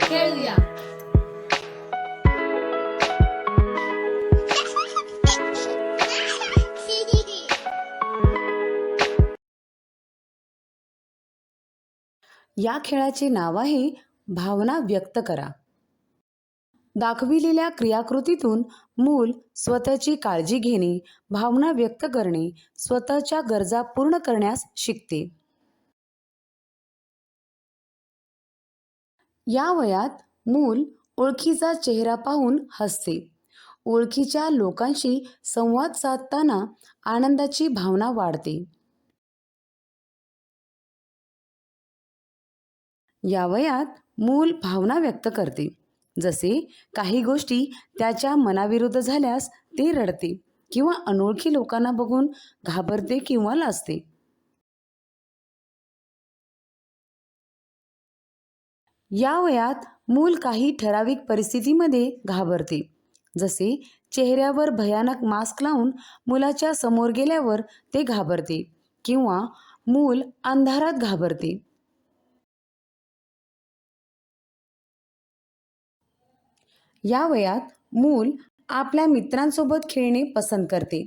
खेळूया या खेळाचे नाव आहे भावना व्यक्त करा. दाखविलेल्या क्रियाकृतीतून मूल स्वतःची काळजी घेणे भावना व्यक्त करणे स्वतःच्या गरजा पूर्ण करण्यास शिकते. या वयात मूल ओळखीचा चेहरा पाहून हसते. ओळखीच्या लोकांशी संवाद साधताना आनंदाची भावना वाढते. या वयात मूल भावना व्यक्त करते. जसे काही गोष्टी त्याच्या मनाविरुद्ध झाल्यास ते रडते किंवा अनोळखी लोकांना बघून घाबरते किंवा लाजते. या वयात मूल काही ठराविक परिस्थितीमध्ये घाबरते. जसे चेहऱ्यावर भयानक मास्क लावून मुलाच्या समोर गेल्यावर ते घाबरते किंवा मूल अंधारात घाबरते. या वयात मूल आपल्या मित्रांसोबत खेळणे पसंत करते.